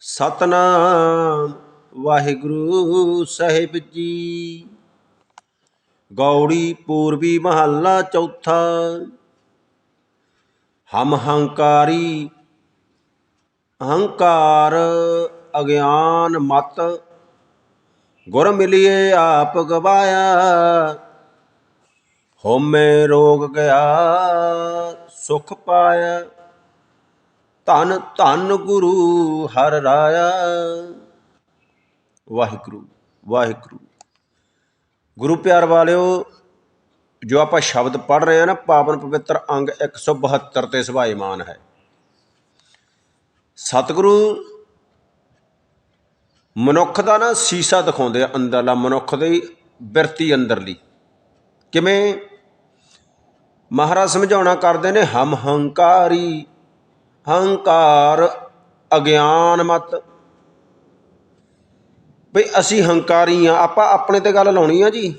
ਸਤਨਾਮ, ਵਾਹਿਗੁਰੂ ਸਾਹਿਬ ਜੀ। ਗੌੜੀ ਪੂਰਬੀ ਮਹੱਲਾ ਚੌਥਾ। ਹਮ ਹੰਕਾਰੀ, ਹੰਕਾਰ ਅਗਿਆਨ ਮਤ। ਗੁਰ ਮਿਲਿਏ ਆਪ ਗਵਾਇਆ, ਹਉਮੈ ਰੋਗ ਗਿਆ, ਸੁਖ ਪਾਇਆ। ਧੰਨ ਧੰਨ ਗੁਰੂ ਹਰ ਰਾਇਆ। ਵਾਹਿਗੁਰੂ ਵਾਹਿਗੁਰੂ। ਗੁਰੂ ਪਿਆਰ ਵਾਲਿਓ, ਜੋ ਆਪਾਂ ਸ਼ਬਦ ਪੜ ਰਹੇ ਹਾਂ ਨਾ, ਪਾਵਨ ਪਵਿੱਤਰ ਅੰਗ 172 ਤੇ ਸੁਭਾਏਮਾਨ ਹੈ। ਸਤਿਗੁਰੂ ਮਨੁੱਖ ਦਾ ਨਾ ਸੀਸਾ ਦਿਖਾਉਂਦੇ ਆ ਅੰਦਰਲਾ, ਮਨੁੱਖ ਦੀ ਬਿਰਤੀ ਅੰਦਰਲੀ। ਕਿਵੇਂ? ਮਹਾਰਾਜ ਸਮਝਾਉਣਾ ਕਰਦੇ ਨੇ, ਹਮ ਹੰਕਾਰੀ ਹੰਕਾਰ ਅਗਿਆਨ ਮਤ। ਬਈ ਅਸੀਂ ਹੰਕਾਰੀ ਆ, ਆਪਾਂ ਆਪਣੇ ਤੇ ਗੱਲ ਲਾਉਣੀ ਆ ਜੀ।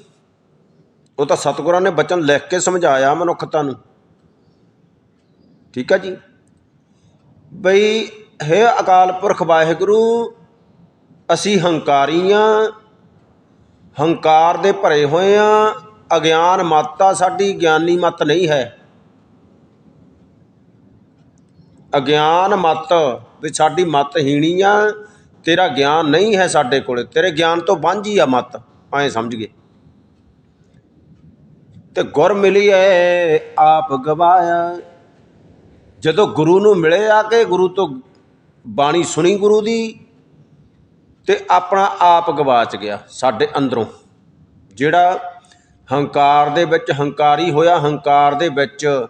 ਉਹ ਤਾਂ ਸਤਿਗੁਰਾਂ ਨੇ ਬਚਨ ਲਿਖ ਕੇ ਸਮਝਾਇਆ ਮਨੁੱਖਤਾ ਨੂੰ। ਠੀਕ ਆ ਜੀ? ਬਈ, ਹੈ ਅਕਾਲ ਪੁਰਖ ਵਾਹਿਗੁਰੂ, ਅਸੀਂ ਹੰਕਾਰੀ ਆ, ਹੰਕਾਰ ਦੇ ਭਰੇ ਹੋਏ ਆ, ਅਗਿਆਨ ਮਤ ਮੱਤਾ ਸਾਡੀ ਗਿਆਨੀ ਮਤ ਨਹੀਂ ਹੈ। ਅਗਿਆਨ ਮਤ ਵੀ ਸਾਡੀ ਮਤ ਹੀਣੀ ਆ, ਤੇਰਾ ਗਿਆਨ ਨਹੀਂ ਹੈ ਸਾਡੇ ਕੋਲ, ਤੇਰੇ ਗਿਆਨ ਤੋਂ ਵਾਂਝੀ ਆ ਮਤ ਐਂ ਸਮਝ ਗਏ। ਤੇ ਗੁਰ ਮਿਲੀ ਐ ਆਪ ਗਵਾਇਆ। ਜਦੋਂ ਗੁਰੂ ਨੂੰ ਮਿਲੇ ਆ ਕੇ, ਗੁਰੂ ਤੋਂ ਬਾਣੀ ਸੁਣੀ ਗੁਰੂ ਦੀ, ਤੇ ਆਪਣਾ ਆਪ ਗਵਾਚ ਗਿਆ ਸਾਡੇ ਅੰਦਰੋਂ। ਜਿਹੜਾ ਹੰਕਾਰ ਦੇ ਵਿੱਚ ਹੰਕਾਰੀ ਹੋਇਆ, ਹੰਕਾਰ ਦੇ ਵਿੱਚ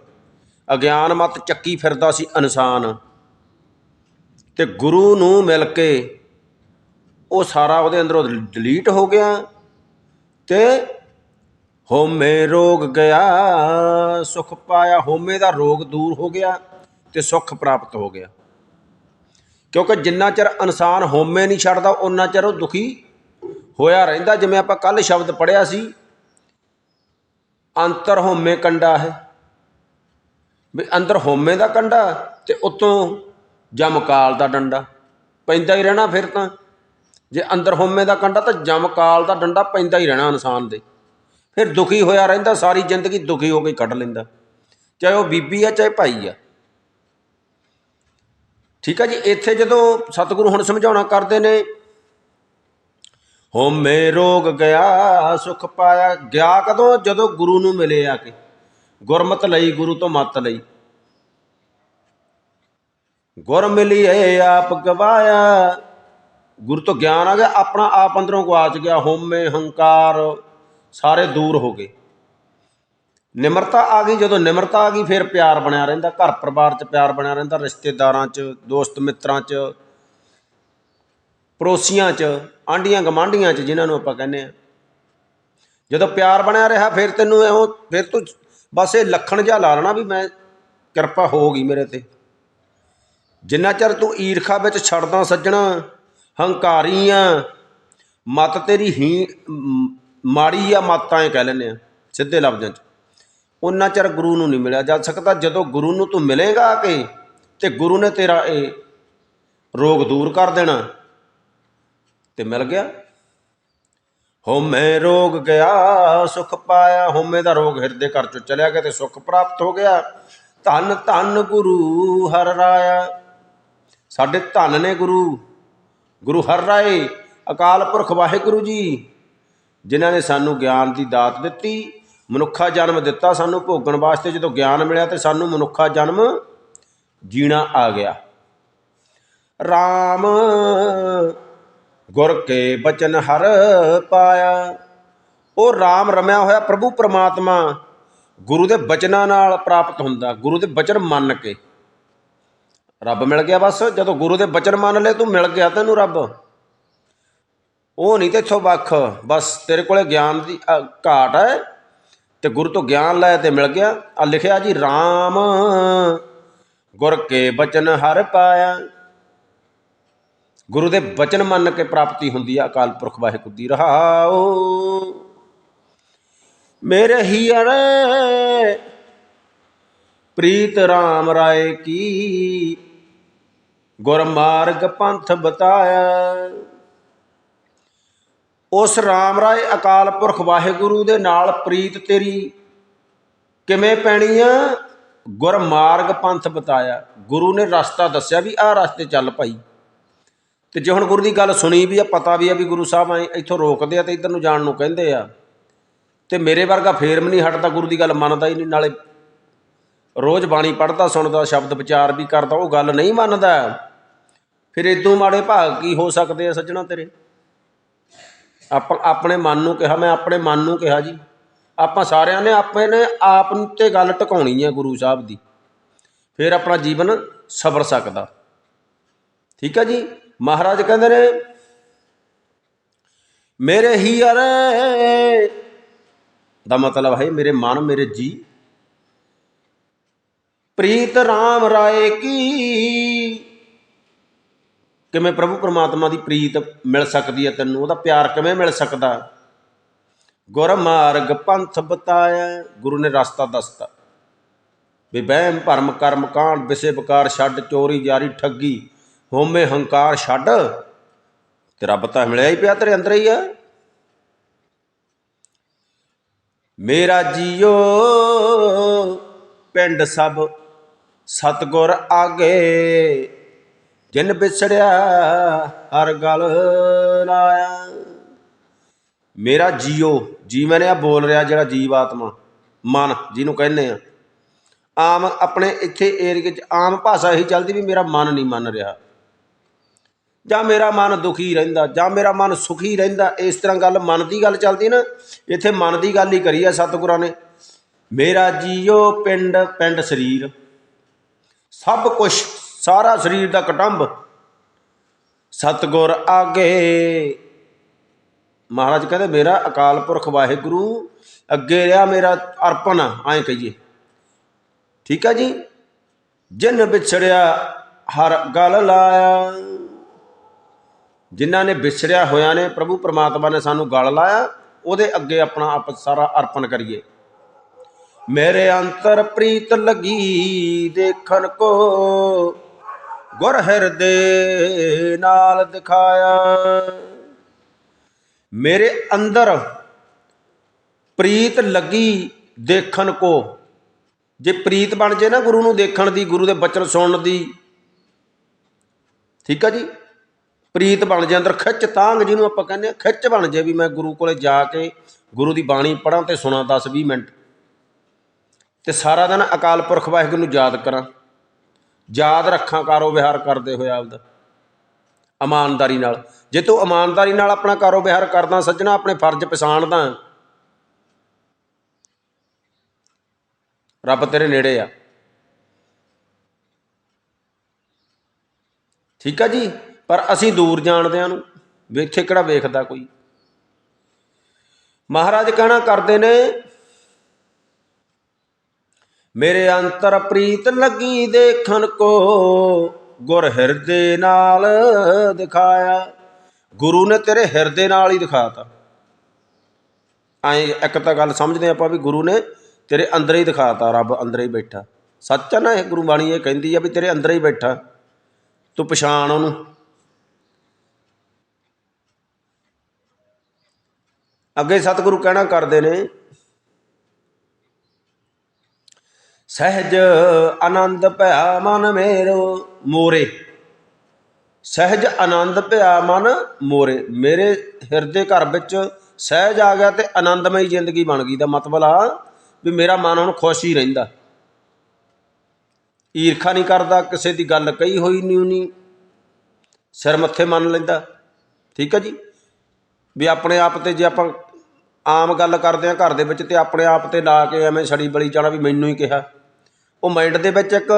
ਅਗਿਆਨ ਮਤ ਚੱਕੀ ਫਿਰਦਾ ਸੀ ਇਨਸਾਨ। ਤੇ ਗੁਰੂ ਨੂੰ ਮਿਲ ਕੇ ਉਹ ਸਾਰਾ ਉਹਦੇ ਅੰਦਰੋਂ ਡਿਲੀਟ ਹੋ ਗਿਆ ਤੇ ਹੋਮੇ ਰੋਗ ਗਿਆ, ਸੁਖ ਪਾਇਆ। ਹੋਮੇ ਦਾ ਰੋਗ ਦੂਰ ਹੋ ਗਿਆ ਤੇ ਸੁਖ ਪ੍ਰਾਪਤ ਹੋ ਗਿਆ। ਕਿਉਂਕਿ ਜਿੰਨਾ ਚਿਰ ਇਨਸਾਨ ਹੋਮੇ ਨਹੀਂ ਛੱਡਦਾ ਉਹਨਾਂ ਚਿਰ ਉਹ ਦੁਖੀ ਹੋਇਆ ਰਹਿੰਦਾ। ਜਿਵੇਂ ਆਪਾਂ ਕੱਲ ਸ਼ਬਦ ਪੜਿਆ ਸੀ, ਅੰਤਰ ਹੋਮੇ ਕੰਡਾ ਹੈ। ਵੀ ਅੰਦਰ ਹੋਮੇ ਦਾ ਕੰਡਾ ਤੇ ਉੱਤੋਂ ਜਮਕਾਲ ਦਾ ਡੰਡਾ। ਪੈਂਦਾ ਹੀ ਰਹਿਣਾ ਫਿਰ ਤਾਂ। ਜੇ ਅੰਦਰ ਹੋਮੇ ਦਾ ਕੰਡਾ ਤਾਂ ਜਮਕਾਲ ਦਾ ਡੰਡਾ ਪੈਂਦਾ ਹੀ ਰਹਿਣਾ ਇਨਸਾਨ ਦੇ। ਫਿਰ ਦੁਖੀ ਹੋਇਆ ਰਹਿੰਦਾ, ਸਾਰੀ ਜ਼ਿੰਦਗੀ ਦੁਖੀ ਹੋ ਕੇ ਕੱਢ ਲੈਂਦਾ। ਚਾਹੇ ਉਹ ਬੀਬੀ ਆ, ਚਾਹੇ ਭਾਈ ਆ। ਠੀਕ ਆ ਜੀ, ਇੱਥੇ ਜਦੋਂ ਸਤਿਗੁਰੂ ਹੁਣ ਸਮਝਾਉਣਾ ਕਰਦੇ ਨੇ, ਹੋਮੇ ਰੋਗ ਗਿਆ, ਸੁਖ ਪਾਇਆ, ਗਿਆ ਕਦੋਂ? ਜਦੋਂ ਗੁਰੂ ਨੂੰ ਮਿਲੇ ਆ ਕੇ। ਗੁਰਮਤ ਲਈ, ਗੁਰੂ ਤੋਂ ਮਤ ਲਈ। ਗੁਰ ਮਿਲਿਏ, ਆਪ ਗਵਾਇਆ। ਗੁਰੂ ਤੋਂ ਗਿਆਨ ਆ ਗਿਆ, ਆਪਣਾ ਆਪ ਅੰਦਰੋਂ ਗਵਾਚ ਗਿਆ। ਹੋਮੇ ਹੰਕਾਰ ਸਾਰੇ ਦੂਰ ਹੋ ਗਏ। ਨਿਮਰਤਾ ਆ ਗਈ, ਜਦੋਂ ਨਿਮਰਤਾ ਆ ਗਈ, ਫਿਰ ਪਿਆਰ ਬਣਿਆ ਰਹਿੰਦਾ। ਘਰ ਪਰਿਵਾਰ 'ਚ ਪਿਆਰ ਬਣਿਆ ਰਹਿੰਦਾ, ਰਿਸ਼ਤੇਦਾਰਾਂ 'ਚ, ਦੋਸਤ ਮਿੱਤਰਾਂ 'ਚ, ਪੜੋਸੀਆਂ 'ਚ ਆਂਡੀਆਂ ਗਮਾਂਡੀਆਂ 'ਚ, ਜਿਨ੍ਹਾਂ ਨੂੰ ਆਪਾਂ ਕਹਿੰਦੇ ਆ। ਜਦੋਂ ਪਿਆਰ ਬਣਿਆ ਰਿਹਾ, ਫਿਰ ਤੈਨੂੰ ਇਹੋ, ਫਿਰ ਤੂੰ ਬਸ ਇਹ ਲੱਖਣ ਜਿਹਾ ਲਾ ਲੈਣਾ ਵੀ ਮੈਂ ਕਿਰਪਾ ਹੋ ਗਈ ਮੇਰੇ ਤੇ। ਜਿੰਨਾ ਚਿਰ ਤੂੰ ਈਰਖਾ ਵਿੱਚ ਛੱਡਦਾ ਸੱਜਣਾ, ਹੰਕਾਰੀ ਆ, ਮਤ ਤੇਰੀ ਹੀ, ਮਾੜੀ ਆ ਮਤ ਐ ਕਹਿ ਲੈਂਦੇ ਆ, ਸਿੱਧੇ ਲਫ਼ਜ਼ਾਂ 'ਚ। ਉਹਨਾਂ ਚਿਰ ਗੁਰੂ ਨੂੰ ਨਹੀਂ ਮਿਲਿਆ। ਜਾ ਸਕਦਾ ਜਦੋਂ ਗੁਰੂ ਨੂੰ ਤੂੰ ਮਿਲੇਗਾ ਆ ਕੇ, ਤੇ ਗੁਰੂ ਨੇ ਤੇਰਾ ਇਹ ਰੋਗ ਦੂਰ ਕਰ ਦੇਣਾ। ਤੇ ਮਿਲ ਗਿਆ। ਹੋਮੇ ਰੋਗ ਗਿਆ, ਸੁਖ ਪਾਇਆ। ਹੋਮੇ ਦਾ ਰੋਗ ਹਿਰਦੇ ਘਰ ਚੋਂ ਚਲਿਆ ਗਿਆ ਤੇ ਸੁਖ ਪ੍ਰਾਪਤ ਹੋ ਗਿਆ। ਧੰਨ ਧੰਨ ਗੁਰੂ ਹਰ ਰਾਇਆ। ਸਾਡੇ ਧਨ ਨੇ ਗੁਰੂ ਗੁਰੂ ਹਰ ਰਾਏ, ਅਕਾਲ ਪੁਰਖ ਵਾਹਿਗੁਰੂ ਜੀ, ਜਿਨ੍ਹਾਂ ਨੇ ਸਾਨੂੰ ਗਿਆਨ ਦੀ ਦਾਤ ਦਿੱਤੀ, ਮਨੁੱਖਾ ਜਨਮ ਦਿੱਤਾ ਸਾਨੂੰ ਭੋਗਣ ਵਾਸਤੇ। ਜਦੋਂ ਗਿਆਨ ਮਿਲਿਆ ਤੇ ਸਾਨੂੰ ਮਨੁੱਖਾ ਜਨਮ ਜੀਣਾ ਆ ਗਿਆ। RAM ਗੁਰ ਕੇ ਬਚਨ ਹਰ ਪਾਇਆ। ਉਹ RAM ਰਮਿਆ ਹੋਇਆ ਪ੍ਰਭੂ ਪਰਮਾਤਮਾ ਗੁਰੂ ਦੇ ਬਚਨਾਂ ਨਾਲ ਪ੍ਰਾਪਤ ਹੁੰਦਾ, ਗੁਰੂ ਦੇ ਬਚਨ ਮੰਨ ਕੇ। ਰੱਬ ਮਿਲ ਗਿਆ ਬਸ, ਜਦੋਂ ਗੁਰੂ ਦੇ ਬਚਨ ਮੰਨ ਲਏ, ਤੂੰ ਮਿਲ ਗਿਆ ਤੈਨੂੰ ਰੱਬ। ਉਹ ਨਹੀਂ ਤੇ ਇੱਥੋਂ ਵੱਖ, ਬਸ ਤੇਰੇ ਕੋਲੇ ਗਿਆਨ ਦੀ ਘਾਟ ਹੈ। ਤੇ ਗੁਰੂ ਤੋਂ ਗਿਆਨ ਲੈ ਤੇ ਮਿਲ ਗਿਆ। ਆ ਲਿਖਿਆ ਜੀ RAM ਗੁਰ ਕੇ ਬਚਨ ਹਰ ਪਾਇਆ। ਗੁਰੂ ਦੇ ਬਚਨ ਮੰਨ ਕੇ ਪ੍ਰਾਪਤੀ ਹੁੰਦੀ ਆ, ਅਕਾਲ ਪੁਰਖ ਵਾਹਿਗੁਰੂ ਦੀ, ਰਹਾਓ। ਮੇਰੇ ਹੀਰ ਪ੍ਰੀਤ RAM ਰਾਏ ਕੀ ਗੁਰਮਾਰਗ ਪੰਥ ਬਤਾਇਆ। ਉਸ RAM ਰਾਏ ਅਕਾਲ ਪੁਰਖ ਵਾਹਿਗੁਰੂ ਦੇ ਨਾਲ ਪ੍ਰੀਤ ਤੇਰੀ ਕਿਵੇਂ ਪੈਣੀ ਆ? ਗੁਰਮਾਰਗ ਪੰਥ ਬਤਾਇਆ। ਗੁਰੂ ਨੇ ਰਸਤਾ ਦੱਸਿਆ ਵੀ ਆਹ ਰਸਤੇ ਚੱਲ ਭਾਈ। ਤੇ ਜੇ ਹੁਣ ਗੁਰੂ ਦੀ ਗੱਲ ਸੁਣੀ ਵੀ ਆ, ਪਤਾ ਵੀ ਆ ਵੀ ਗੁਰੂ ਸਾਹਿਬ ਐ ਇੱਥੋਂ ਰੋਕਦੇ ਆ ਤੇ ਇੱਧਰ ਨੂੰ ਜਾਣ ਨੂੰ ਕਹਿੰਦੇ ਆ, ਤੇ ਮੇਰੇ ਵਰਗਾ ਫੇਰ ਵੀ ਨਹੀਂ ਹਟਦਾ, ਗੁਰੂ ਦੀ ਗੱਲ ਮੰਨਦਾ ਹੀ ਨਹੀਂ, ਨਾਲੇ ਰੋਜ਼ ਬਾਣੀ ਪੜ੍ਹਦਾ, ਸੁਣਦਾ, ਸ਼ਬਦ ਵਿਚਾਰ ਵੀ ਕਰਦਾ, ਉਹ ਗੱਲ ਨਹੀਂ ਮੰਨਦਾ। ਫਿਰ ਇਦੋਂ ਮਾੜੇ ਭਾਗ ਕੀ ਹੋ ਸਕਦੇ ਆ ਸੱਜਣਾ ਤੇਰੇ? ਆਪਾਂ, ਆਪਣੇ ਮਨ ਨੂੰ ਕਿਹਾ, ਮੈਂ ਆਪਣੇ ਮਨ ਨੂੰ ਕਿਹਾ ਜੀ, ਆਪਾਂ ਸਾਰਿਆਂ ਨੇ ਆਪੇ ਨੇ ਆਪ ਨੂੰ ਤੇ ਗੱਲ ਟਿਕਾਉਣੀ ਹੈ ਗੁਰੂ ਸਾਹਿਬ ਦੀ, ਫਿਰ ਆਪਣਾ ਜੀਵਨ ਸਬਰ ਸਕਦਾ। ਠੀਕ ਹੈ ਜੀ? ਮਹਾਰਾਜ ਕਹਿੰਦੇ ਨੇ, ਮੇਰੇ ਹੀ ਅਰੇ ਦਾ ਮਤਲਬ ਹੈ ਮੇਰੇ ਮਨ, ਮੇਰੇ ਜੀ। ਪ੍ਰੀਤ RAM ਰਾਏ ਕੀ? ਕਿਵੇਂ ਪ੍ਰਭੂ ਪਰਮਾਤਮਾ ਦੀ ਪ੍ਰੀਤ ਮਿਲ ਸਕਦੀ ਹੈ ਤੈਨੂੰ? ਉਹਦਾ ਪਿਆਰ ਕਿਵੇਂ ਮਿਲ ਸਕਦਾ? ਗੁਰ ਮਾਰਗ ਪੰਥ ਬਤਾਇਆ, ਗੁਰੂ ਨੇ ਰਸਤਾ ਦੱਸਤਾ। ਵੀ ਵਹਿਮ, ਭਰਮ, ਕਰਮ, ਕਾਂਡ, ਵਿਸੇ ਵਿਕਾਰ, ਛੱਡ, ਚੋਰੀ, ਜਾਰੀ, ਠੱਗੀ। ਹੋਮੇ ਹੰਕਾਰ ਛੱਡ। ਤੇ ਰੱਬ ਤਾਂ ਮਿਲਿਆ ਹੀ ਪਿਆ ਤੇਰੇ ਅੰਦਰ ਹੀ ਆ। ਮੇਰਾ ਜੀਓ, ਪਿੰਡ ਸਭ ਸਤਗੁਰ ਆਗੇ। ਜਿਨ ਵਿਛੜਿਆ ਹਰ ਗਲ ਲਾਇਆ ਮੇਰਾ ਜੀਓ, ਜੀ ਮੈਨੇ ਆ ਬੋਲ ਰਿਹਾ ਜਿਹੜਾ ਜੀਵ ਆਤਮਾ, ਮਨ ਜਿਹਨੂੰ ਕਹਿੰਦੇ ਆ। ਆਮ ਆਪਣੇ ਇੱਥੇ ਏਰੀਏ 'ਚ ਆਮ ਭਾਸ਼ਾ ਇਹੀ ਚੱਲਦੀ ਵੀ ਮੇਰਾ ਮਨ ਨਹੀਂ ਮੰਨ ਰਿਹਾ। ਜਾਂ ਮੇਰਾ ਮਨ ਦੁਖੀ ਰਹਿੰਦਾ, ਜਾਂ ਮੇਰਾ ਮਨ ਸੁਖੀ ਰਹਿੰਦਾ, ਇਸ ਤਰ੍ਹਾਂ ਗੱਲ ਮਨ ਦੀ ਗੱਲ ਚੱਲਦੀ ਨਾ, ਇੱਥੇ ਮਨ ਦੀ ਗੱਲ ਹੀ ਕਰੀ ਆ ਸਤਿਗੁਰਾਂ ਨੇ। ਮੇਰਾ ਜੀਓ ਪਿੰਡ ਪਿੰਡ ਸਰੀਰ। ਸਭ ਕੁਝ ਸਾਰਾ ਸਰੀਰ ਦਾ ਕਟੰਬ। ਸਤਿਗੁਰ ਆਗੇ। ਮਹਾਰਾਜ ਕਹਿੰਦੇ, ਮੇਰਾ ਅਕਾਲ ਪੁਰਖ ਵਾਹਿਗੁਰੂ, ਅੱਗੇ ਰਿਹਾ ਮੇਰਾ ਅਰਪਣ ਐਂ ਕਹੀਏ। ਠੀਕ ਆ ਜੀ? ਜਿਨ ਵਿਛੜਿਆ, ਹਰ ਗਲ ਲਾਇਆ। ਜਿਨ੍ਹਾਂ ਨੇ ਵਿਛੜਿਆ ਹੋਇਆ ਨੇ, ਪ੍ਰਭੂ ਪਰਮਾਤਮਾ ਨੇ ਸਾਨੂੰ ਗਲ ਲਾਇਆ, ਉਹਦੇ ਅੱਗੇ ਆਪਣਾ ਆਪ ਸਾਰਾ ਅਰਪਣ ਕਰੀਏ। ਮੇਰੇ ਅੰਤਰ ਪ੍ਰੀਤ ਲਗੀ ਦੇਖਣ ਕੋ, ਗੁਰ ਹਿਰਦੇ ਨਾਲ ਦਿਖਾਇਆ। ਮੇਰੇ ਅੰਦਰ ਪ੍ਰੀਤ ਲੱਗੀ ਦੇਖਣ ਕੋ। ਜੇ ਪ੍ਰੀਤ ਬਣ ਜੇ ਨਾ ਗੁਰੂ ਨੂੰ ਦੇਖਣ ਦੀ, ਗੁਰੂ ਦੇ ਬਚਨ ਸੁਣਨ ਦੀ। ਠੀਕ ਆ ਜੀ? ਪ੍ਰੀਤ ਬਣ ਜੇ ਅੰਦਰ, ਖਿੱਚ ਤਾਂਗ ਜਿਹਨੂੰ ਆਪਾਂ ਕਹਿੰਦੇ ਆ, ਖਿੱਚ ਬਣ ਜੇ ਵੀ ਮੈਂ ਗੁਰੂ ਕੋਲੇ ਜਾ ਕੇ ਗੁਰੂ ਦੀ ਬਾਣੀ ਪੜਾਂ ਤੇ ਸੁਣਾ 10 20 ਮਿੰਟ। ਤੇ ਸਾਰਾ ਦਿਨ ਅਕਾਲ ਪੁਰਖ ਵਾਹਿਗੁਰੂ ਨੂੰ ਯਾਦ ਕਰਾਂ। ਯਾਦ ਰੱਖਾਂ ਕਾਰੋ ਵਿਹਾਰ ਕਰਦੇ ਹੋਏ ਆਪਦਾ ਇਮਾਨਦਾਰੀ ਨਾਲ। ਜੇ ਤੂੰ ਇਮਾਨਦਾਰੀ ਨਾਲ ਆਪਣਾ ਕਾਰੋ ਵਿਹਾਰ ਕਰਦਾ, ਸੱਜਣਾ ਆਪਣੇ ਫਰਜ਼ ਪਛਾਣਦਾ। ਰੱਬ ਤੇਰੇ ਨੇੜੇ ਆ। ਠੀਕ ਆ ਜੀ? ਪਰ ਅਸੀਂ ਦੂਰ ਜਾਣਦਿਆਂ ਨੂੰ ਇੱਥੇ ਕਿਹੜਾ ਵੇਖਦਾ ਕੋਈ। ਮਹਾਰਾਜ ਕਹਿਣਾ ਕਰਦੇ ਨੇ, ਮੇਰੇ ਅੰਤਰ ਪ੍ਰੀਤ ਲੱਗੀ ਦੇਖਣ ਕੋ, ਗੁਰ ਹਿਰਦੇ ਨਾਲ ਦਿਖਾਇਆ। ਗੁਰੂ ਨੇ ਤੇਰੇ ਹਿਰਦੇ ਨਾਲ ਹੀ ਦਿਖਾਤਾ। ਐ ਇੱਕ ਤਾਂ ਗੱਲ ਸਮਝਦੇ ਆਪਾਂ ਵੀ ਗੁਰੂ ਨੇ ਤੇਰੇ ਅੰਦਰ ਹੀ ਦਿਖਾਤਾ, ਰੱਬ ਅੰਦਰ ਹੀ ਬੈਠਾ। ਸੱਚ ਆ ਨਾ ਇਹ ਗੁਰੂ ਬਾਣੀ ਇਹ ਕਹਿੰਦੀ ਆ ਵੀ ਤੇਰੇ ਅੰਦਰ ਹੀ ਬੈਠਾ। ਤੂੰ ਪਛਾਣ ਉਹਨੂੰ। ਅੱਗੇ ਸਤਿਗੁਰੂ ਕਹਿਣਾ ਕਰਦੇ ਨੇ, ਸਹਿਜ ਆਨੰਦ ਭਇਆ ਮਨ ਮੇਰੋ ਮੋਰੇ। ਸਹਿਜ ਆਨੰਦ ਭਇਆ ਮਨ ਮੋਰੇ। ਮੇਰੇ ਹਿਰਦੇ ਘਰ ਵਿੱਚ ਸਹਿਜ ਆ ਗਿਆ ਤੇ ਆਨੰਦਮਈ ਜ਼ਿੰਦਗੀ ਬਣ ਗਈ। ਦਾ ਮਤਲਬ ਆ ਵੀ ਮੇਰਾ ਮਨ ਹੁਣ ਖੁਸ਼ ਹੀ ਰਹਿੰਦਾ। ਈਰਖਾ ਨਹੀਂ ਕਰਦਾ, ਕਿਸੇ ਦੀ ਗੱਲ ਕਹੀ ਹੋਈ ਨਹੀਂ ਉਨੀ ਸਿਰ ਮੱਥੇ ਮੰਨ ਲੈਂਦਾ। ਠੀਕ ਹੈ ਜੀ? ਵੀ ਆਪਣੇ ਆਪ ਤੇ ਜੇ ਆਪਾਂ ਆਮ ਗੱਲ ਕਰਦੇ ਆ ਘਰ ਦੇ ਵਿੱਚ ਤੇ ਆਪਣੇ ਆਪ ਤੇ ਲਾ ਕੇ ਐਵੇਂ ਸੜੀ ਬਲੀ ਜਾਣਾ ਵੀ ਮੈਨੂੰ ਹੀ ਕਿਹਾ। ਉਹ ਮਾਈਂਡ ਦੇ ਵਿੱਚ ਇੱਕ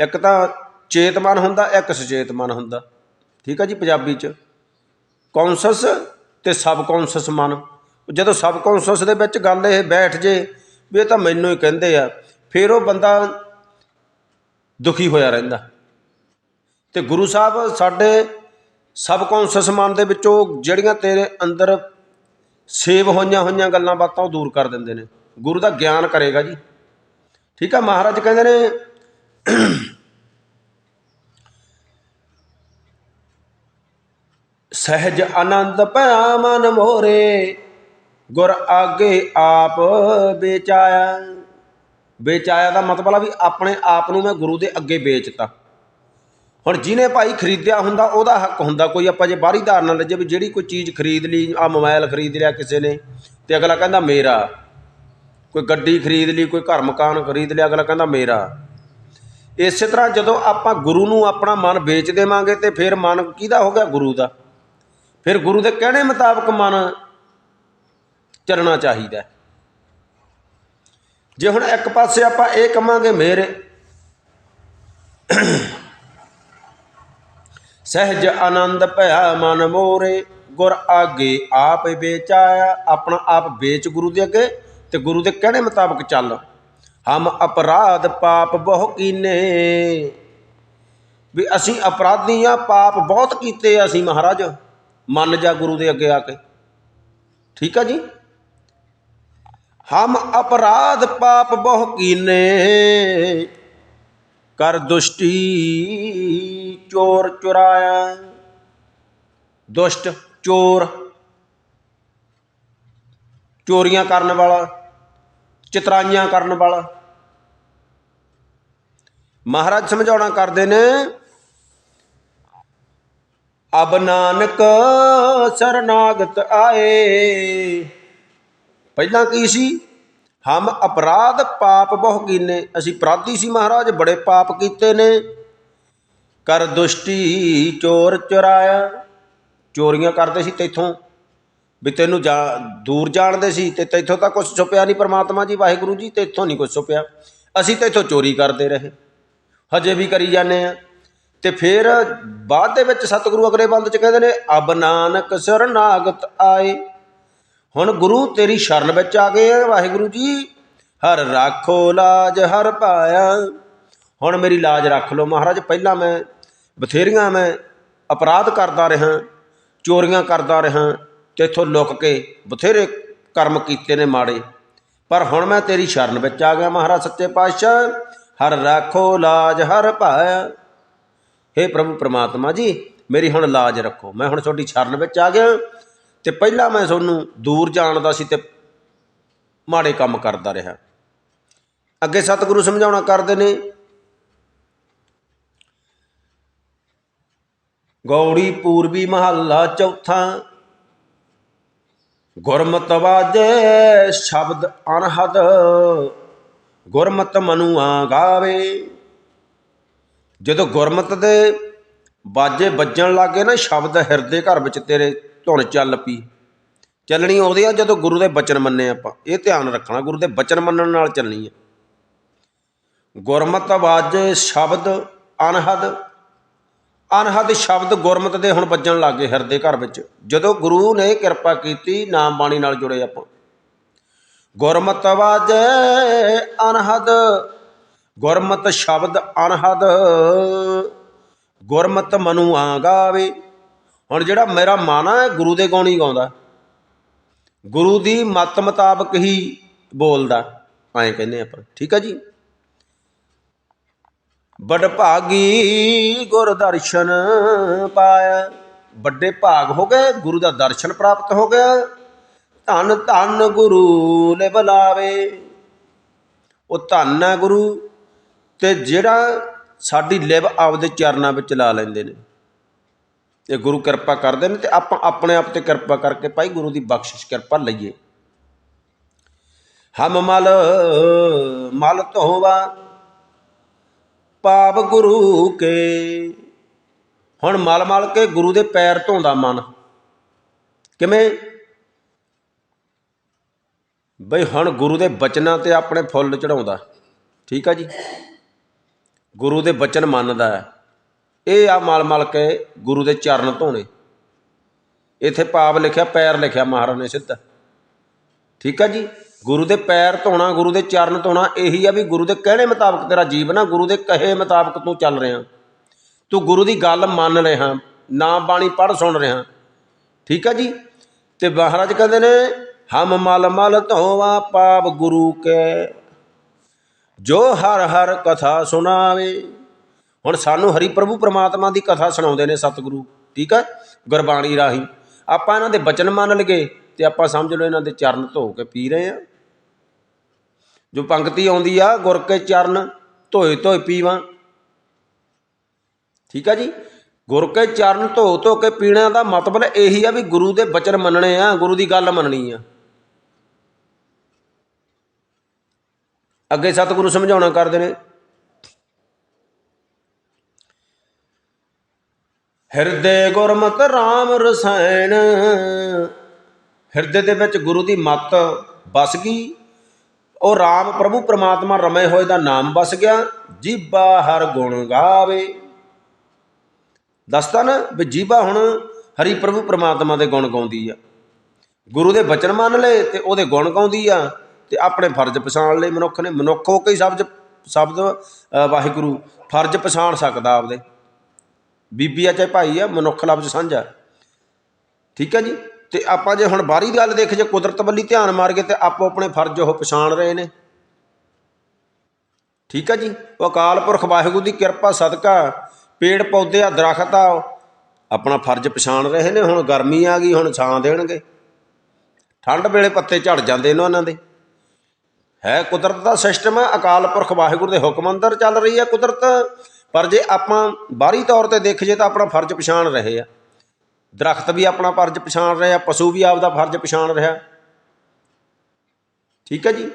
ਇੱਕ ਤਾਂ ਚੇਤਮਨ ਹੁੰਦਾ, ਇੱਕ ਸੁਚੇਤ ਮਨ ਹੁੰਦਾ। ਠੀਕ ਆ ਜੀ ਪੰਜਾਬੀ ਚ। ਕੌਨਸ਼ਸ ਤੇ ਸਬ ਕੌਨਸ਼ਸ ਮਨ। ਜਦੋਂ ਸਬ ਕੌਨਸ਼ਸ ਦੇ ਵਿੱਚ ਗੱਲ ਇਹ ਬੈਠ ਜੇ, ਵੀ ਇਹ ਤਾਂ ਮੈਨੂੰ ਹੀ ਕਹਿੰਦੇ ਆ, ਫਿਰ ਉਹ ਬੰਦਾ ਦੁਖੀ ਹੋਇਆ ਰਹਿੰਦਾ। ਤੇ ਗੁਰੂ ਸਾਹਿਬ ਸਾਡੇ ਸਬ ਕੌਨਸ਼ਸ ਮਨ ਦੇ ਵਿੱਚੋਂ ਜਿਹੜੀਆਂ ਤੇਰੇ ਅੰਦਰ ਸੇਵ ਹੋਈਆਂ ਹੋਈਆਂ ਗੱਲਾਂ ਬਾਤਾਂ ਉਹ ਦੂਰ ਕਰ ਦਿੰਦੇ ਨੇ। ਗੁਰੂ ਦਾ ਗਿਆਨ ਕਰੇਗਾ ਜੀ। ਠੀਕ ਆ, ਮਹਾਰਾਜ ਕਹਿੰਦੇ ਨੇ, ਸਹਿਜ ਆਨੰਦ ਭਇਆ ਮਨ ਮੋਰੇ, ਗੁਰ ਆਗੇ ਆਪ ਵੇਚਾਇਆ। ਵੇਚਾਇਆ ਦਾ ਮਤਲਬ ਆ ਵੀ ਆਪਣੇ ਆਪ ਨੂੰ ਮੈਂ ਗੁਰੂ ਦੇ ਅੱਗੇ ਵੇਚਤਾ। ਹੁਣ ਜਿਹਨੇ ਭਾਈ ਖਰੀਦਿਆ ਹੁੰਦਾ, ਉਹਦਾ ਹੱਕ ਹੁੰਦਾ। ਕੋਈ ਆਪਾਂ ਜੇ ਬਾਹਰੀ ਧਾਰਨਾ ਲੱਜੇ ਵੀ ਜਿਹੜੀ ਕੋਈ ਚੀਜ਼ ਖਰੀਦ ਲਈ ਆ ਮੋਬਾਈਲ ਖਰੀਦ ਲਿਆ ਕਿਸੇ ਨੇ ਤੇ ਅਗਲਾ ਕਹਿੰਦਾ ਮੇਰਾ। ਕੋਈ ਗੱਡੀ ਖਰੀਦ ਲਈ, ਕੋਈ ਘਰ ਮਕਾਨ ਖਰੀਦ ਲਿਆ, ਅਗਲਾ ਕਹਿੰਦਾ ਮੇਰਾ। ਇਸੇ ਤਰ੍ਹਾਂ ਜਦੋਂ ਆਪਾਂ ਗੁਰੂ ਨੂੰ ਆਪਣਾ ਮਨ ਵੇਚ ਦੇਵਾਂਗੇ ਤੇ ਫਿਰ ਮਨ ਕਿਹਦਾ ਹੋ ਗਿਆ? ਗੁਰੂ ਦਾ। ਫਿਰ ਗੁਰੂ ਦੇ ਕਹਿਣੇ ਮੁਤਾਬਕ ਮਨ ਚੱਲਣਾ ਚਾਹੀਦਾ ਜੇ ਹੁਣ ਇੱਕ ਪਾਸੇ ਆਪਾਂ ਇਹ ਕਵਾਂਗੇ ਮੇਰੇ ਸਹਿਜ ਆਨੰਦ ਭਇਆ ਮਨ ਮੋਰੇ। ਗੁਰ ਆਗੇ ਆਪ ਵੇਚਾਇਆ, ਆਪਣਾ ਆਪ ਵੇਚ ਗੁਰੂ ਦੇ ਅੱਗੇ ਤੇ ਗੁਰੂ ਦੇ ਕਹਿਣੇ ਮੁਤਾਬਕ ਚੱਲ। ਹਮ ਅਪਰਾਧ ਪਾਪ ਬਹੁ ਕੀਨੇ। ਵੀ ਅਸੀਂ ਅਪਰਾਧੀ ਆ, ਪਾਪ ਬਹੁਤ ਕੀਤੇ ਆ ਅਸੀਂ ਮਹਾਰਾਜ। ਮੰਨ ਜਾ ਗੁਰੂ ਦੇ ਅੱਗੇ ਆ ਕੇ। ਠੀਕ ਆ ਜੀ? ਹਮ ਅਪਰਾਧ ਪਾਪ ਬਹੁ ਕੀਨੇ। ਕਰ ਦੁਸ਼ਟੀ ਚੋਰ ਚੁਰਾਇਆ। ਦੁਸ਼ਟ ਚੋਰ। ਚੋਰੀਆਂ ਕਰਨ ਵਾਲਾ, ਚਿਤਰਾਈਆਂ ਕਰਨ ਵਾਲਾ। ਮਹਾਰਾਜ ਸਮਝਾਉਣਾ ਕਰਦੇ ਨੇ, ਅਬ ਨਾਨਕ ਸਰਨਾਗਤ ਆਏ। ਪਹਿਲਾਂ ਕੀ ਸੀ? ਹਮ ਅਪਰਾਧ ਪਾਪ ਬਹੁ ਕੀਨੇ। ਅਸੀਂ ਅਪਰਾਧੀ ਸੀ ਮਹਾਰਾਜ, ਬੜੇ ਪਾਪ ਕੀਤੇ ਨੇ। ਕਰ ਦੁਸ਼ਟੀ ਚੋਰ ਚੁਰਾਇਆ। ਚੋਰੀਆਂ ਕਰਦੇ ਸੀ ਤੇਥੋਂ। ਵੀ ਤੈਨੂੰ ਜਾ, ਦੂਰ ਜਾਣਦੇ ਸੀ ਤੇ ਤੇਥੋਂ ਤਾਂ ਕੁਝ ਛੁਪਿਆ ਨਹੀਂ ਪਰਮਾਤਮਾ ਜੀ, ਵਾਹਿਗੁਰੂ ਜੀ, ਤੇਥੋਂ ਨਹੀਂ ਕੁਝ ਛੁਪਿਆ। ਅਸੀਂ ਤੇਥੋਂ ਚੋਰੀ ਕਰਦੇ ਰਹੇ। ਹਜੇ ਵੀ ਕਰੀ ਜਾਂਦੇ ਆ ਤੇ ਫਿਰ ਬਾਅਦ ਦੇ ਵਿੱਚ ਸਤਿਗੁਰੂ ਅਗਲੇ ਬੰਦ ਚ ਕਹਿੰਦੇ ਨੇ, ਅਬ ਨਾਨਕ ਸਰਨਾਗਤ ਆਏ। ਹੁਣ ਗੁਰੂ ਤੇਰੀ ਸ਼ਰਨ ਵਿੱਚ ਆ ਗਏ ਆ, ਵਾਹਿਗੁਰੂ ਜੀ। ਹਰ ਰਾਖੋ ਲਾਜ, ਹਰ ਪਾਇਆ। ਹੁਣ ਮੇਰੀ ਲਾਜ ਰੱਖ ਲਓ ਮਹਾਰਾਜ, ਪਹਿਲਾਂ ਮੈਂ ਬਥੇਰੀਆਂ ਮੈਂ ਅਪਰਾਧ ਕਰਦਾ ਰਿਹਾ, ਚੋਰੀਆਂ ਕਰਦਾ ਰਿਹਾ ਤੇਥੋਂ ਲੁੱਕ ਕੇ ਬਥੇਰੇ ਕਰਮ ਕੀਤੇ ਨੇ ਮਾੜੇ। ਪਰ ਹੁਣ ਮੈਂ ਤੇਰੀ ਸ਼ਰਨ ਵਿੱਚ ਆ ਗਿਆ ਮਹਾਰਾਜ, ਸੱਚੇ ਪਾਤਸ਼ਾਹ। ਹਰ ਰਾਖੋ ਲਾਜ, ਹਰ ਪਾਇਆ। ਹੇ ਪ੍ਰਭੂ ਪ੍ਰਮਾਤਮਾ ਜੀ, ਮੇਰੀ ਹੁਣ ਲਾਜ ਰੱਖੋ। ਮੈਂ ਹੁਣ ਤੁਹਾਡੀ ਸ਼ਰਨ ਵਿੱਚ ਆ ਗਿਆ। ਅਤੇ ਪਹਿਲਾਂ ਮੈਂ ਤੁਹਾਨੂੰ ਦੂਰ ਜਾਣਦਾ ਸੀ ਤੇ ਮਾੜੇ ਕੰਮ ਕਰਦਾ ਰਿਹਾ। ਅੱਗੇ ਸਤਿਗੁਰੂ ਸਮਝਾਉਣਾ ਕਰਦੇ ਨੇ, ਗੌੜੀ ਪੂਰਬੀ ਮਹੱਲਾ ਚੌਥਾ, ਗੁਰਮਤਿ ਵਾਜੇ ਸ਼ਬਦ ਅਨਹਦ, ਗੁਰਮਤਿ ਮਨੁਆ ਗਾਵੇ ਜਦੋਂ ਗੁਰਮਤਿ ਦੇ ਬਾਜੇ ਵੱਜਣ ਲੱਗੇ ਨਾ, ਸ਼ਬਦ ਹਿਰਦੇ ਘਰ ਵਿੱਚ ਤੇਰੇ ਧੁਨ ਚੱਲ ਪਈ। ਚੱਲਣੀ ਉਹਦੇ ਆ ਜਦੋਂ ਗੁਰੂ ਦੇ ਬਚਨ ਮੰਨੇ ਆਪਾਂ। ਇਹ ਧਿਆਨ ਰੱਖਣਾ, ਗੁਰੂ ਦੇ ਬਚਨ ਮੰਨਣ ਨਾਲ ਚੱਲਣੀ ਹੈ ਗੁਰਮਤਿ ਵਾਜੇ ਸ਼ਬਦ ਅਨਹਦ। ਅਨਹਦ ਸ਼ਬਦ ਗੁਰਮਤਿ ਦੇ ਹੁਣ ਵੱਜਣ ਲੱਗੇ ਹਿਰਦੇ ਘਰ ਵਿੱਚ। ਜਦੋਂ ਗੁਰੂ ਨੇ ਕਿਰਪਾ ਕੀਤੀ, ਨਾਮ ਬਾਣੀ ਨਾਲ ਜੁੜੇ ਆਪਾਂ। ਗੁਰਮਤਿ ਵਾਜੇ ਅਨਹਦ। ਗੁਰਮਤਿ ਸ਼ਬਦ ਅਨਹਦ। ਗੁਰਮਤਿ ਮਨੁ ਆ ਗਾਵੇ ਹੁਣ ਜਿਹੜਾ ਮੇਰਾ ਮਨ ਆ ਗੁਰੂ ਦੇ ਗਾਉਣੀ ਗਾਉਂਦਾ। ਗੁਰੂ ਦੀ ਮਤ ਮੁਤਾਬਕ ਹੀ ਬੋਲਦਾ। ਐਂ ਕਹਿੰਦੇ ਆਪਾਂ। ਠੀਕ ਆ ਜੀ? ਬੜ ਭਾਗੀ ਗੁਰ ਦਰਸ਼ਨ ਪਾਇਆ। ਵੱਡੇ ਭਾਗ ਹੋ ਗਏ, ਗੁਰੂ ਦਾ ਦਰਸ਼ਨ ਪ੍ਰਾਪਤ ਹੋ ਗਿਆ। ਧੰਨ ਧੰਨ ਗੁਰੂ ਨੇ ਬੁਲਾਵੇ ਉਹ ਧੰਨ ਹੈ ਗੁਰੂ, ਤੇ ਜਿਹੜਾ ਸਾਡੀ ਲਿਵ ਆਪਦੇ ਚਰਨਾਂ ਵਿੱਚ ਲਾ ਲੈਂਦੇ ਨੇ। ਤੇ ਗੁਰੂ ਕਿਰਪਾ ਕਰਦੇ ਨੇ ਤੇ ਆਪਾਂ ਆਪਣੇ ਆਪ ਤੇ ਕਿਰਪਾ ਕਰਕੇ ਭਾਈ ਗੁਰੂ ਦੀ ਬਖਸ਼ਿਸ਼ ਕਿਰਪਾ ਲਈਏ। ਹਮ ਮਲ ਮਲ ਧੋਵਾ ਪਾਪ ਗੁਰੂ ਕੇ। ਹੁਣ ਮਲ ਮਲ ਕੇ ਗੁਰੂ ਦੇ ਪੈਰ ਧੋਂਦਾ ਮਨ। ਕਿਵੇਂ? ਬਈ ਹੁਣ ਗੁਰੂ ਦੇ ਬਚਨਾਂ ਤੇ ਆਪਣੇ ਫੁੱਲ ਚੜਾਉਂਦਾ ਠੀਕ ਆ ਜੀ? ਗੁਰੂ ਦੇ ਬਚਨ ਮੰਨਦਾ ਹੈ। ਇਹ ਆ ਮਲ ਮਲ ਕੇ ਗੁਰੂ ਦੇ ਚਰਨ ਧੋਣੇ। ਇੱਥੇ ਪਾਪ ਲਿਖਿਆ, ਪੈਰ ਲਿਖਿਆ ਮਹਾਰਾਜ ਨੇ ਸਿੱਧਾ। ਠੀਕ ਆ ਜੀ? ਗੁਰੂ ਦੇ ਪੈਰ ਧੋਣਾ, ਗੁਰੂ ਦੇ ਚਰਨ ਧੋਣਾ, ਇਹੀ ਆ ਵੀ ਗੁਰੂ ਦੇ ਕਹਿਣੇ ਮੁਤਾਬਕ ਤੇਰਾ ਜੀਵਨ ਆ, ਗੁਰੂ ਦੇ ਕਹੇ ਮੁਤਾਬਕ ਤੂੰ ਚੱਲ ਰਿਹਾ। ਤੂੰ ਗੁਰੂ ਦੀ ਗੱਲ ਮੰਨ ਰਿਹਾ ਨਾ ਬਾਣੀ ਪੜ੍ਹ ਸੁਣ ਰਿਹਾ। ਠੀਕ ਆ ਜੀ? ਤੇ ਮਹਾਰਾਜ ਕਹਿੰਦੇ ਨੇ, ਹਮ ਮਲ ਮਲ ਧੋਵਾ ਪਾਪ ਗੁਰੂ ਕੇ, ਜੋ ਹਰ ਹਰ ਕਥਾ ਸੁਣਾਵੇ। ਹੁਣ ਸਾਨੂੰ ਹਰੀ ਪ੍ਰਭੂ ਪਰਮਾਤਮਾ ਦੀ ਕਥਾ ਸੁਣਾਉਂਦੇ ਨੇ ਸਤਿਗੁਰੂ, ਠੀਕ ਹੈ ਗੁਰਬਾਣੀ ਰਾਹੀਂ। ਆਪਾਂ ਇਹਨਾਂ ਦੇ ਬਚਨ ਮੰਨ ਲਗੇ ਤੇ ਆਪਾਂ ਸਮਝ ਲਓ ਇਹਨਾਂ ਦੇ ਚਰਨ ਧੋ ਕੇ ਪੀ ਰਹੇ ਆ। ਜੋ ਪੰਕਤੀ ਆਉਂਦੀ ਆ, ਗੁਰ ਕੇ ਚਰਨ ਧੋਏ ਧੋਏ ਪੀਵਾਂ। ਠੀਕ ਆ ਜੀ? ਗੁਰ ਕੇ ਚਰਨ ਧੋ ਧੋ ਕੇ ਪੀਣਾ ਦਾ ਮਤਲਬ ਇਹੀ ਆ ਵੀ ਗੁਰੂ ਦੇ ਬਚਨ ਮੰਨਣੇ ਆ, ਗੁਰੂ ਦੀ ਗੱਲ ਮੰਨਣੀ ਆ। ਅੱਗੇ ਸਤਿਗੁਰੂ ਸਮਝਾਉਣਾ ਕਰਦੇ ਨੇ ਹਿਰਦੇ ਗੁਰਮਤਿ RAM ਰਸਾਇਣ। ਹਿਰਦੇ ਦੇ ਵਿੱਚ ਗੁਰੂ ਦੀ ਮੱਤ ਵਸ ਗਈ। ਉਹ RAM ਪ੍ਰਭੂ ਪ੍ਰਮਾਤਮਾ ਰਮੇ ਹੋਏ ਦਾ ਨਾਮ ਵਸ ਗਿਆ। ਜੀਬਾ ਹਰ ਗੁਣ ਗਾਵੇ। ਦੱਸਦਾ ਨਾ ਵੀ ਜੀਬਾ ਹੁਣ ਹਰੀ ਪ੍ਰਭੂ ਪ੍ਰਮਾਤਮਾ ਦੇ ਗੁਣ ਗਾਉਂਦੀ ਆ। ਗੁਰੂ ਦੇ ਬਚਨ ਮੰਨ ਲਏ ਤੇ ਉਹਦੇ ਗੁਣ ਗਾਉਂਦੀ ਆ ਤੇ ਆਪਣੇ ਫਰਜ਼ ਪਛਾਣ ਲਈ ਮਨੁੱਖ ਨੇ। ਮਨੁੱਖ ਹੋ ਕੇ ਹੀ ਸ਼ਬਦ ਸ਼ਬਦ ਵਾਹਿਗੁਰੂ ਫਰਜ਼ ਪਛਾਣ ਸਕਦਾ ਆਪਦੇ। ਬੀਬੀ ਆ ਚਾਹੇ ਭਾਈ ਆ, ਮਨੁੱਖ ਲਫ਼ਜ਼ ਸਾਂਝਾ ਠੀਕ ਹੈ ਜੀ? ਤੇ ਆਪਾਂ ਜੇ ਹੁਣ ਬਾਹਰੀ ਗੱਲ ਦੇਖ ਜੇ ਕੁਦਰਤ ਵੱਲੀ ਧਿਆਨ ਮਾਰ ਕੇ ਤੇ ਆਪੋ ਆਪਣੇ ਫਰਜ਼ ਉਹ ਪਛਾਣ ਰਹੇ ਨੇ। ਠੀਕ ਹੈ ਜੀ? ਉਹ ਅਕਾਲ ਪੁਰਖ ਵਾਹਿਗੁਰੂ ਦੀ ਕਿਰਪਾ, ਸਦਕਾ, ਪੇੜ ਪੌਦੇ ਆ, ਦਰਖਤ ਆ, ਆਪਣਾ ਫਰਜ਼ ਪਛਾਣ ਰਹੇ ਨੇ। ਹੁਣ ਗਰਮੀ ਆ ਗਈ, ਹੁਣ ਛਾਂ ਦੇਣਗੇ। ਠੰਡ ਵੇਲੇ ਪੱਤੇ ਝੜ ਜਾਂਦੇ ਨੇ ਉਹਨਾਂ ਦੇ। ਹੈ ਕੁਦਰਤ ਦਾ ਸਿਸਟਮ ਹੈ ਅਕਾਲ ਪੁਰਖ ਵਾਹਿਗੁਰੂ ਦੇ ਹੁਕਮ ਅੰਦਰ ਚੱਲ ਰਹੀ ਹੈ ਕੁਦਰਤ। ਪਰ ਜੇ ਆਪਾਂ ਬਾਹਰੀ ਤੌਰ ਤੇ ਦੇਖ ਜੇ ਤਾਂ ਆਪਣਾ ਫਰਜ਼ ਪਛਾਣ ਰਹੇ ਆ। ਦਰਖਤ ਵੀ ਆਪਣਾ ਫਰਜ਼ ਪਛਾਣ ਰਿਹਾ ਪਸ਼ੂ ਵੀ ਆਪਦਾ ਫਰਜ਼ ਪਛਾਣ ਰਿਹਾ। ਠੀਕ ਹੈ ਜੀ?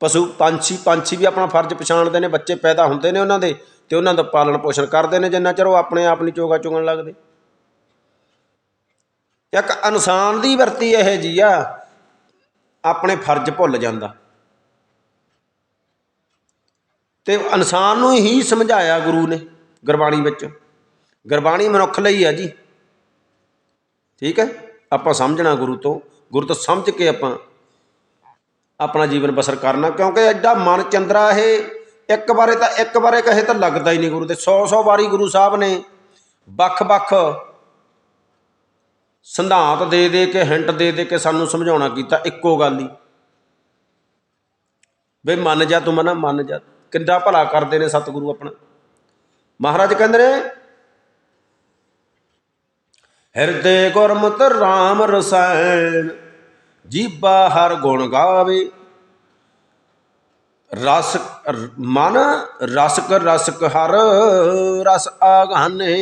ਪਸ਼ੂ ਪੰਛੀ ਪੰਛੀ ਵੀ ਆਪਣਾ ਫਰਜ਼ ਪਛਾਣਦੇ ਨੇ, ਬੱਚੇ ਪੈਦਾ ਹੁੰਦੇ ਨੇ ਉਹਨਾਂ ਦੇ ਤੇ ਉਹਨਾਂ ਦਾ ਪਾਲਣ ਪੋਸ਼ਣ ਕਰਦੇ ਨੇ, ਜਿੰਨਾ ਚਿਰ ਉਹ ਆਪਣੇ ਆਪ ਨਹੀਂ ਚੋਗਾ ਚੁਗਣ ਲੱਗਦੇ। ਇੱਕ ਇਨਸਾਨ ਦੀ ਵਰਤੀ ਇਹ ਜੀ ਆ, ਆਪਣੇ ਫਰਜ਼ ਭੁੱਲ ਜਾਂਦਾ। ਤੇ ਇਨਸਾਨ ਨੂੰ ਹੀ ਸਮਝਾਇਆ ਗੁਰੂ ਨੇ ਗੁਰਬਾਣੀ ਵਿੱਚ। ਗੁਰਬਾਣੀ ਮਨੁੱਖ ਲਈ ਆ ਜੀ। ਠੀਕ ਹੈ? ਆਪਾਂ ਸਮਝਣਾ ਗੁਰੂ ਤੋਂ। ਗੁਰੂ ਤੋਂ ਸਮਝ ਕੇ ਆਪਾਂ ਆਪਣਾ ਜੀਵਨ ਬਸਰ ਕਰਨਾ, ਕਿਉਂਕਿ ਐਡਾ ਮਨ ਚੰਦਰਾ ਇਹ। ਇੱਕ ਵਾਰੇ ਤਾਂ ਇੱਕ ਬਾਰੇ ਕਹੇ ਤਾਂ ਲੱਗਦਾ ਹੀ ਨਹੀਂ ਗੁਰੂ ਦੇ। 100 100 ਵਾਰੀ ਗੁਰੂ ਸਾਹਿਬ ਨੇ ਵੱਖ-ਵੱਖ ਸਿਧਾਂਤ ਦੇ ਦੇ ਕੇ, ਹਿੰਟ ਦੇ ਦੇ ਕੇ ਸਾਨੂੰ ਸਮਝਾਉਣਾ ਕੀਤਾ, ਇੱਕੋ ਗੱਲ ਹੀ। ਬਈ ਮੰਨ ਜਾ ਤੂੰ ਮਨਾ, ਮੰਨ ਜਾ ਕਿੰਨਾ ਭਲਾ ਕਰਦੇ ਨੇ ਸਤਿਗੁਰੂ ਆਪਣਾ? ਮਹਾਰਾਜ ਕਹਿੰਦੇ ਨੇ, ਹਿਰਦੇ ਗੁਰਮਤਿ RAM ਰਸਾਇਣ ਜੀਬਾ ਹਰ ਗੁਣ ਗਾਵੇ। ਰਸ, ਮਨ ਰਸਕ ਰਸਕ ਹਰ ਰਸ ਆਗਾਨੇ।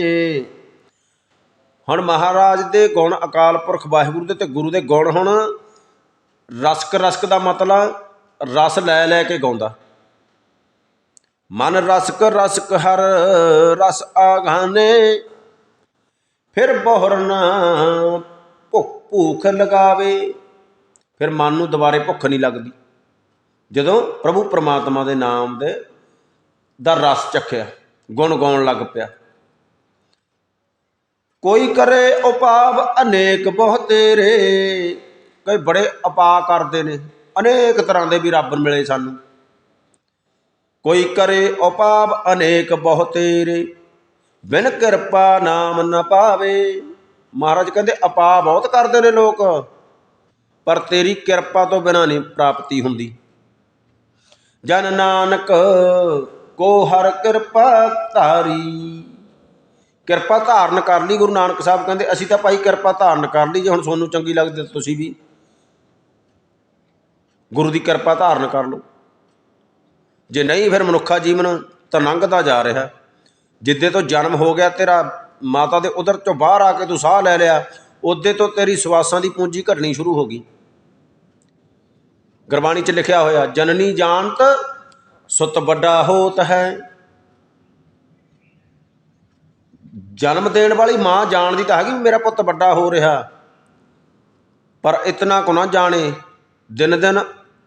ਹੁਣ ਮਹਾਰਾਜ ਦੇ ਗੁਣ ਅਕਾਲ ਪੁਰਖ ਵਾਹਿਗੁਰੂ ਦੇ ਤੇ ਗੁਰੂ ਦੇ ਗੁਣ ਹੁਣ ਰਸਕ ਰਸਕ ਦਾ ਮਤਲਬ ਰਸ ਲੈ ਲੈ ਕੇ ਗਾਉਂਦਾ। ਮਨ ਰਸਕ ਰਸਕ ਹਰ ਰਸ ਆਗਾਨੇ ਫਿਰ ਬਹੁਰਨ ਭੁੱਖ ਭੂਖ ਲਗਾਵੇ। ਫਿਰ ਮਨ ਨੂੰ ਦੁਬਾਰੇ ਭੁੱਖ ਨਹੀਂ ਲੱਗਦੀ। ਜਦੋਂ ਪ੍ਰਭੂ ਪ੍ਰਮਾਤਮਾ ਦੇ ਨਾਮ ਦੇ ਦਾ ਰਸ ਚੱਖਿਆ, ਗੁਣ ਗਾਉਣ ਲੱਗ ਪਿਆ। ਕੋਈ ਕਰੇ ਉਪਾਵ ਅਨੇਕ ਬਹੁ ਤੇਰੇ। ਕਈ ਬੜੇ ਉਪਾਅ ਕਰਦੇ ਨੇ। ਅਨੇਕ ਤਰ੍ਹਾਂ ਦੇ ਵੀ ਰੱਬ ਮਿਲੇ ਸਾਨੂੰ। ਕੋਈ ਕਰੇ ਉਪਾਵ ਅਨੇਕ ਬਹੁ ਬਿਨ ਕਿਰਪਾ ਨਾਮ ਨ ਪਾਵੇ। ਮਹਾਰਾਜ ਕਹਿੰਦੇ ਉਪਾਅ ਬਹੁਤ ਕਰਦੇ ਨੇ ਲੋਕ, ਪਰ ਤੇਰੀ ਕਿਰਪਾ ਤੋਂ ਬਿਨਾ ਨਹੀਂ ਪ੍ਰਾਪਤੀ ਹੁੰਦੀ। ਜਨ ਨਾਨਕ, ਕੋ ਹਰ ਕਿਰਪਾ ਧਾਰੀ। ਕਿਰਪਾ ਧਾਰਨ ਕਰ ਲਈ ਗੁਰੂ ਨਾਨਕ ਸਾਹਿਬ ਕਹਿੰਦੇ, ਅਸੀਂ ਤਾਂ ਭਾਈ ਕਿਰਪਾ ਧਾਰਨ ਕਰ ਲਈ, ਜੇ ਹੁਣ ਤੁਹਾਨੂੰ ਚੰਗੀ ਲੱਗਦੀ ਤੁਸੀਂ ਵੀ ਗੁਰੂ ਦੀ ਕਿਰਪਾ ਧਾਰਨ ਕਰ ਲਓ। ਜੇ ਨਹੀਂ ਫਿਰ ਮਨੁੱਖਾ ਜੀਵਨ ਤਾਂ ਲੰਘਦਾ ਜਾ ਰਿਹਾ। ਜਿੱਦੇ ਤੋਂ ਜਨਮ ਹੋ ਗਿਆ ਤੇਰਾ ਮਾਤਾ ਦੇ ਉਦਰ ਚੋਂ ਬਾਹਰ ਆ ਕੇ ਤੂੰ ਸਾਹ ਲੈ ਲਿਆ ਉਦੇ ਤੋਂ ਤੇਰੀ ਸਵਾਸਾਂ ਦੀ ਪੂੰਜੀ ਘਟਣੀ ਸ਼ੁਰੂ ਹੋ ਗਈ। ਗੁਰਬਾਣੀ 'ਚ ਲਿਖਿਆ ਹੋਇਆ, ਜਨਨੀ ਜਾਣਤ ਸੁਤ ਵੱਡਾ ਹੋਤ ਹੈ। ਜਨਮ ਦੇਣ ਵਾਲੀ ਮਾਂ ਜਾਣਦੀ ਤਾਂ ਹੈਗੀ ਵੀ ਮੇਰਾ ਪੁੱਤ ਵੱਡਾ ਹੋ ਰਿਹਾ। ਪਰ ਇਤਨਾ ਕੋ ਨਾ ਜਾਣੇ ਦਿਨ ਦਿਨ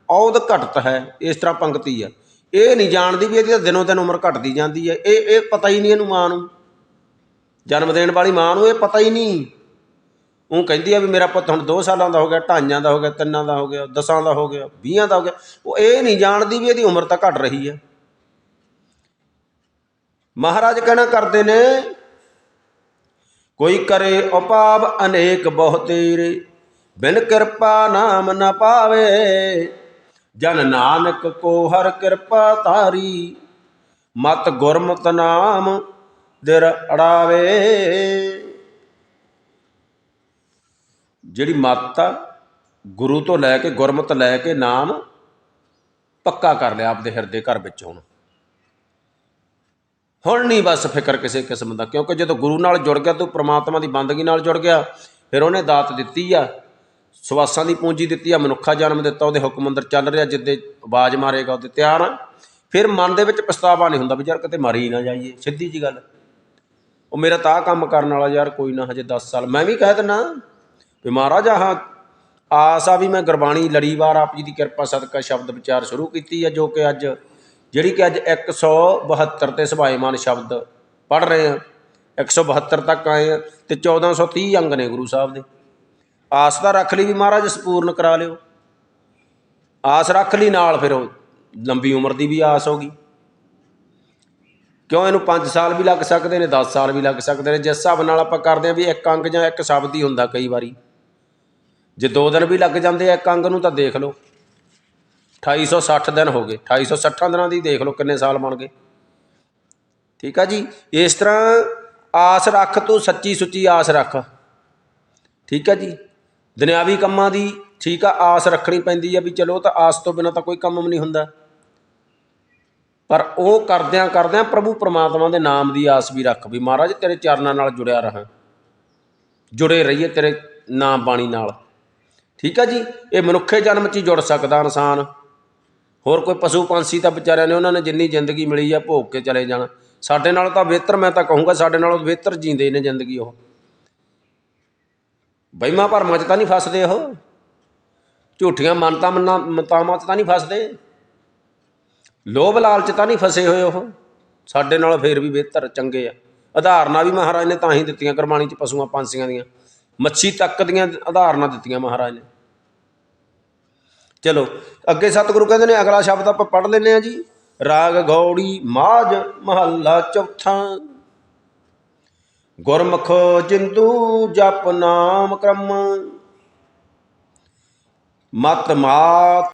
ਔਦ ਘਟਤ ਹੈ, ਇਸ ਤਰ੍ਹਾਂ ਪੰਕਤੀ ਹੈ ਇਹ ਨਹੀਂ ਜਾਣਦੀ ਵੀ ਇਹਦੀ ਤਾਂ ਦਿਨੋਂ ਦਿਨ ਉਮਰ ਘਟਦੀ ਜਾਂਦੀ ਹੈ। ਇਹ ਇਹ ਪਤਾ ਹੀ ਨਹੀਂ ਇਹਨੂੰ ਮਾਂ ਨੂੰ। ਜਨਮ ਦੇਣ ਵਾਲੀ ਮਾਂ ਨੂੰ ਇਹ ਪਤਾ ਹੀ ਨਹੀਂ। ਉਹ ਕਹਿੰਦੀ ਆ ਵੀ ਮੇਰਾ ਪੁੱਤ ਹੁਣ 2 ਸਾਲਾਂ ਦਾ ਹੋ ਗਿਆ, ਢਾਈਆਂ ਦਾ ਹੋ ਗਿਆ, ਤਿੰਨਾਂ ਦਾ ਹੋ ਗਿਆ, ਦਸਾਂ ਦਾ ਹੋ ਗਿਆ 20 ਦਾ ਹੋ ਗਿਆ। ਉਹ ਇਹ ਨਹੀਂ ਜਾਣਦੀ ਵੀ ਇਹਦੀ ਉਮਰ ਤਾਂ ਘਟ ਰਹੀ ਹੈ। ਮਹਾਰਾਜ ਕਹਿਣਾ ਕਰਦੇ ਨੇ, ਕੋਈ ਕਰੇ ਉਪਾਵ ਅਨੇਕ ਬਹੁ ਬਿਨ ਕਿਰਪਾ ਨਾਮ ਨਾ ਪਾਵੇ। ਜਨ ਨਾਨਕ ਕੋ ਹਰ ਕਿਰਪਾ ਤਾਰੀ ਮਤ ਗੁਰਮਤ ਨਾਮ ਦਿਰ ਅੜਾਵੇ। ਜਿਹੜੀ ਮੱਤ ਆ, ਗੁਰੂ ਤੋਂ ਲੈ ਕੇ ਗੁਰਮਤ ਲੈ ਕੇ ਨਾਮ ਪੱਕਾ ਕਰ ਲਿਆ ਆਪਦੇ ਹਿਰਦੇ ਘਰ ਵਿੱਚ ਹੁਣ। ਹੁਣ ਨਹੀਂ ਬਸ ਫਿਕਰ ਕਿਸੇ ਕਿਸਮ ਦਾ, ਕਿਉਂਕਿ ਜਦੋਂ ਗੁਰੂ ਨਾਲ ਜੁੜ ਗਿਆ, ਤੂੰ ਪ੍ਰਮਾਤਮਾ ਦੀ ਬੰਦਗੀ ਨਾਲ ਜੁੜ ਗਿਆ। ਫਿਰ ਉਹਨੇ ਦਾਤ ਦਿੱਤੀ ਆ ਸਵਾਸਾਂ ਦੀ ਪੂੰਜੀ ਦਿੱਤੀ ਆ, ਮਨੁੱਖਾ ਜਨਮ ਦਿੱਤਾ, ਉਹਦੇ ਹੁਕਮ ਅੰਦਰ ਚੱਲ ਰਿਹਾ, ਜਿੱਦੇ ਆਵਾਜ਼ ਮਾਰੇਗਾ, ਉਹਦੇ ਤਿਆਰ ਆ। ਫਿਰ ਮਨ ਦੇ ਵਿੱਚ ਪਛਤਾਵਾ ਨਹੀਂ ਹੁੰਦਾ ਵੀ ਯਾਰ ਕਿਤੇ ਮਰੀ ਨਾ ਜਾਈਏ, ਸਿੱਧੀ ਜੀ ਗੱਲ। ਉਹ ਮੇਰਾ ਤਾਂ ਕੰਮ ਕਰਨ ਵਾਲਾ ਯਾਰ, ਕੋਈ ਨਾ, ਹਜੇ 10 ਸਾਲ। ਮੈਂ ਵੀ ਕਹਿ ਦਿੰਨਾ ਵੀ ਮਹਾਰਾਜ, ਆਹ ਆਸ ਆ ਵੀ ਮੈਂ ਗੁਰਬਾਣੀ ਲੜੀਵਾਰ ਆਪ ਜੀ ਦੀ ਕਿਰਪਾ, ਸਦਕਾ ਸ਼ਬਦ ਵਿਚਾਰ ਸ਼ੁਰੂ ਕੀਤੀ ਹੈ ਜੋ ਕਿ ਅੱਜ, ਜਿਹੜੀ ਕਿ ਅੱਜ 172 ਤੇ ਸਭਾਏਮਾਨ ਸ਼ਬਦ ਪੜ ਰਹੇ ਆ। 172 ਤੱਕ ਆਏ ਆ ਤੇ 1430 ਅੰਗ ਨੇ ਗੁਰੂ ਸਾਹਿਬ ਦੇ। ਆਸ ਤਾਂ ਰੱਖ ਲਈ ਵੀ ਮਹਾਰਾਜ ਸੰਪੂਰਨ ਕਰਾ ਲਿਓ। ਆਸ ਰੱਖ ਲਈ ਨਾਲ ਫਿਰ ਉਹ ਲੰਬੀ ਉਮਰ ਦੀ ਵੀ ਆਸ ਹੋ ਗਈ। ਕਿਉਂ ਇਹਨੂੰ 5 ਸਾਲ ਵੀ ਲੱਗ ਸਕਦੇ ਨੇ 10 ਸਾਲ ਵੀ ਲੱਗ ਸਕਦੇ ਨੇ? ਜਿਸ ਹਿਸਾਬ ਨਾਲ ਆਪਾਂ ਕਰਦੇ ਆ ਵੀ ਇੱਕ ਅੰਗ ਜਾਂ ਇੱਕ ਸ਼ਬਦ ਹੀ ਹੁੰਦਾ ਕਈ ਵਾਰੀ। ਜੇ 2 ਦਿਨ ਵੀ ਲੱਗ ਜਾਂਦੇ ਆ ਇੱਕ ਅੰਗ ਨੂੰ ਤਾਂ ਦੇਖ ਲਓ। 2860 ਦਿਨ ਹੋ ਗਏ 2860 ਦਿਨਾਂ ਦੀ ਦੇਖ ਲਓ ਕਿੰਨੇ ਸਾਲ ਬਣ ਗਏ। ਠੀਕ ਆ ਜੀ? ਇਸ ਤਰ੍ਹਾਂ ਆਸ ਰੱਖ ਤੂੰ, ਸੱਚੀ ਸੁੱਚੀ ਆਸ ਰੱਖ। ਠੀਕ ਆ ਜੀ? ਦੁਨਿਆਵੀ ਕੰਮਾਂ ਦੀ ਠੀਕ ਆ, ਆਸ ਰੱਖਣੀ ਪੈਂਦੀ ਆ ਵੀ ਚਲੋ ਤਾਂ ਆਸ ਤੋਂ ਬਿਨਾਂ ਤਾਂ ਕੋਈ ਕੰਮ ਵੀ ਨਹੀਂ ਹੁੰਦਾ। ਪਰ ਉਹ ਕਰਦਿਆਂ ਕਰਦਿਆਂ ਪ੍ਰਭੂ ਪਰਮਾਤਮਾ ਦੇ ਨਾਮ ਦੀ ਆਸ ਵੀ ਰੱਖ ਵੀ ਮਹਾਰਾਜ ਤੇਰੇ ਚਰਨਾਂ ਨਾਲ ਜੁੜਿਆ ਰਹਾਂ। ਜੁੜੇ ਰਹੀਏ ਤੇਰੇ ਨਾਮ ਬਾਣੀ ਨਾਲ। ਠੀਕ ਆ ਜੀ? ਇਹ ਮਨੁੱਖੇ ਜਨਮ 'ਚ ਹੀ ਜੁੜ ਸਕਦਾ ਇਨਸਾਨ। ਹੋਰ ਕੋਈ ਪਸ਼ੂ ਪੰਛੀ ਤਾਂ ਵਿਚਾਰਿਆਂ ਨੇ ਉਹਨਾਂ ਨੇ ਜਿੰਨੀ ਜ਼ਿੰਦਗੀ ਮਿਲੀ ਆ ਭੋਗ ਕੇ ਚਲੇ ਜਾਣਾ। ਸਾਡੇ ਨਾਲ ਤਾਂ ਬਿਹਤਰ ਮੈਂ ਤਾਂ ਕਹੂੰਗਾ ਸਾਡੇ ਨਾਲੋਂ ਬਿਹਤਰ ਜੀਂਦੇ ਨੇ ਜ਼ਿੰਦਗੀ ਉਹ। ਬਈਮਾ ਭਰਮਾਂ 'ਚ ਤਾਂ ਨਹੀਂ ਫਸਦੇ ਉਹ। ਝੂਠੀਆਂ ਮਨਤਾ ਮੰਨਾਂ, ਮਤਾਵਾਂ 'ਚ ਤਾਂ ਨਹੀਂ ਫਸਦੇ। ਲੋਭ ਲਾਲਚ ਤਾਂ ਨਹੀਂ ਫਸੇ ਹੋਏ ਉਹ। ਸਾਡੇ ਨਾਲ ਫੇਰ ਵੀ ਬਿਹਤਰ, ਚੰਗੇ ਆ। ਉਦਾਹਰਨਾਂ ਵੀ ਮਹਾਰਾਜ ਨੇ ਤਾਂ ਹੀ ਦਿੱਤੀਆਂ ਕੁਰਬਾਨੀ 'ਚ ਪਸ਼ੂਆਂ ਪੰਛੀਆਂ ਦੀਆਂ। ਮੱਛੀ ਤੱਕ ਦੀਆਂ ਉਦਾਹਰਨਾਂ ਦਿੱਤੀਆਂ ਮਹਾਰਾਜ ਨੇ। ਚਲੋ, ਅੱਗੇ ਸਤਿਗੁਰੂ ਕਹਿੰਦੇ ਨੇ, ਅਗਲਾ ਸ਼ਬਦ ਆਪਾਂ ਪੜ੍ਹ ਲੈਂਦੇ ਆ ਜੀ। ਰਾਗ ਗੌੜੀ ਮਾਝ ਮਹੱਲਾ ਚੌਥਾ। ਗੁਰਮੁਖ ਜਿੰਦੂ ਜਪ ਨਾਮ ਕਰਮ। ਮਤ ਮਾਤ